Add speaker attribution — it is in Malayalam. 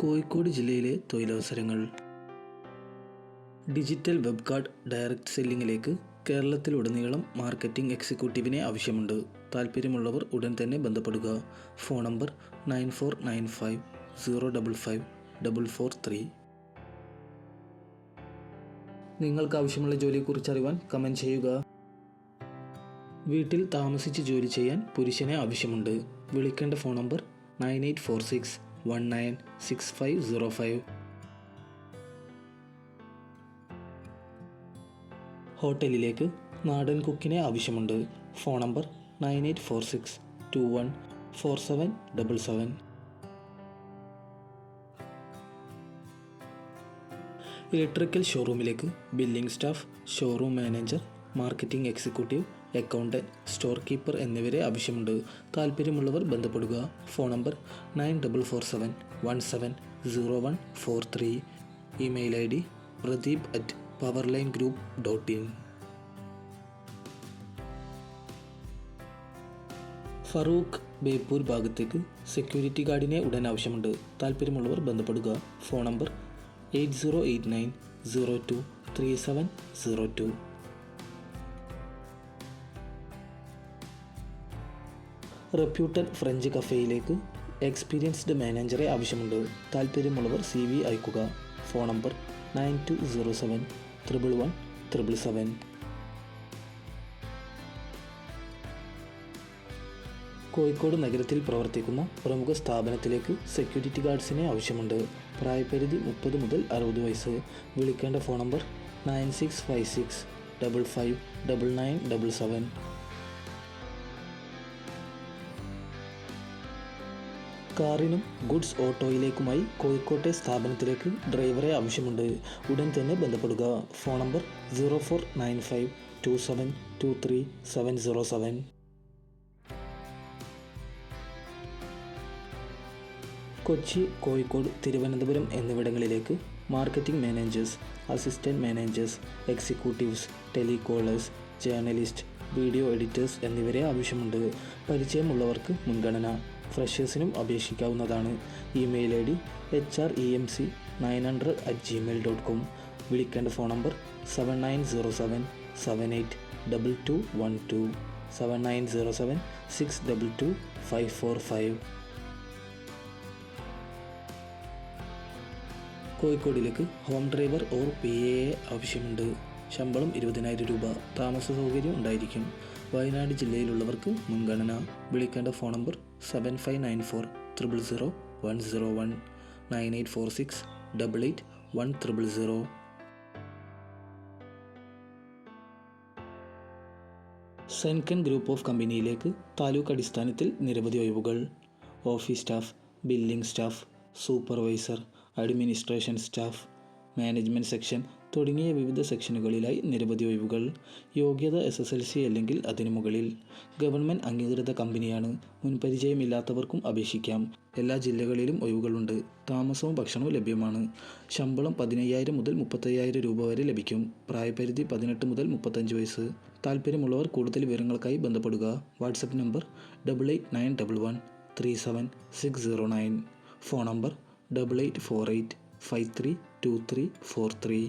Speaker 1: കോഴിക്കോട് ജില്ലയിലെ തൊഴിലവസരങ്ങൾ. ഡിജിറ്റൽ വെബ് കാർഡ് ഡയറക്റ്റ് സെല്ലിങ്ങിലേക്ക് കേരളത്തിലുടനീളം മാർക്കറ്റിംഗ് എക്സിക്യൂട്ടീവിനെ ആവശ്യമുണ്ട്. താല്പര്യമുള്ളവർ ഉടൻ തന്നെ ബന്ധപ്പെടുക. Phone number nine four nine five zero double five double four three. നിങ്ങൾക്ക് ആവശ്യമുള്ള ജോലിയെക്കുറിച്ച് അറിയാൻ കമന്റ് ചെയ്യുക. വീട്ടിൽ താമസിച്ച് ജോലി ചെയ്യാൻ പുരുഷനെ ആവശ്യമുണ്ട്. വിളിക്കേണ്ട phone number nine eight four six one nine six five zero five ഹോട്ടലിലേക്ക് നാടൻ കുക്കിനെ ആവശ്യമുണ്ട്. Phone number nine eight four six two one four seven double seven. Electrical ഷോറൂമിലേക്ക് billing staff showroom manager marketing executive accountant store keeper എന്നിവരെ ആവശ്യമുണ്ട്. താല്പര്യമുള്ളവർ ബന്ധപ്പെടുക. Phone number nine double four seven one seven zero one four three. Email I D Pradeep at power line group dot in. Farooq Beypore ഭാഗത്തേക്ക് സെക്യൂരിറ്റി ഗാർഡിനെ ഉടൻ ആവശ്യമുണ്ട്. താല്പര്യമുള്ളവർ ബന്ധപ്പെടുക. Phone number eight zero eight nine zero two three seven zero two. Reputed French കഫേയിലേക്ക് experienced മാനേജറെ ആവശ്യമുണ്ട്. താല്പര്യമുള്ളവർ സി വി അയക്കുക phone number nine two zero seven triple one triple seven. Kozhikode നഗരത്തിൽ പ്രവർത്തിക്കുന്ന പ്രമുഖ സ്ഥാപനത്തിലേക്ക് സെക്യൂരിറ്റി ഗാർഡ്സിനെ ആവശ്യമുണ്ട്. പ്രായപരിധി മുപ്പത് മുതൽ അറുപത് വയസ്സ്. വിളിക്കേണ്ട phone number nine six five six double five double nine double seven. കാറിനും goods ഓട്ടോയിലേക്കുമായി കോഴിക്കോട്ടെ സ്ഥാപനത്തിലേക്ക് ഡ്രൈവറെ ആവശ്യമുണ്ട്. ഉടൻ തന്നെ ബന്ധപ്പെടുക. Phone number zero four nine five two seven two three seven zero seven. Kochi Kozhikode Thiruvananthapuram എന്നിവിടങ്ങളിലേക്ക് marketing managers assistant managers executives telecallers journalist video editors എന്നിവരെ ആവശ്യമുണ്ട്. പരിചയമുള്ളവർക്ക് മുൻഗണന. ഫ്രഷേഴ്സിനും അപേക്ഷിക്കാവുന്നതാണ്. Email I D H R E M C nine hundred at Gmail dot com. വിളിക്കേണ്ട phone number seven nine zero seven seven eight double two one two. Seven nine zero seven six double two five four five. കോഴിക്കോടിലേക്ക് home driver or P A ആവശ്യമുണ്ട്. ശമ്പളം ഇരുപതിനായിരം രൂപ. താമസ സൗകര്യം ഉണ്ടായിരിക്കും. വയനാട് ജില്ലയിലുള്ളവർക്ക് മുൻഗണന. വിളിക്കേണ്ട phone number seven five nine four triple zero one zero one nine eight four six double eight one triple zero സെൻകൻ group of കമ്പനിയിലേക്ക് താലൂക്ക് അടിസ്ഥാനത്തിൽ നിരവധി ഒഴിവുകൾ. Office staff billing staff supervisor administration staff management section തുടങ്ങിയ വിവിധ സെക്ഷനുകളിലായി നിരവധി ഒഴിവുകൾ. യോഗ്യത എസ് എസ് എൽ സി അല്ലെങ്കിൽ അതിനു മുകളിൽ. ഗവൺമെന്റ് അംഗീകൃത കമ്പനിയാണ്. മുൻപരിചയമില്ലാത്തവർക്കും അപേക്ഷിക്കാം. എല്ലാ ജില്ലകളിലും ഒഴിവുകളുണ്ട്. താമസവും ഭക്ഷണവും ലഭ്യമാണ്. ശമ്പളം പതിനയ്യായിരം മുതൽ മുപ്പത്തയ്യായിരം രൂപ വരെ ലഭിക്കും. പ്രായപരിധി പതിനെട്ട് മുതൽ മുപ്പത്തഞ്ച് വയസ്സ്. താല്പര്യമുള്ളവർ കൂടുതൽ വിവരങ്ങൾക്കായി ബന്ധപ്പെടുക. WhatsApp number double eight nine double one three seven six zero nine phone number double eight four eight five three two three four three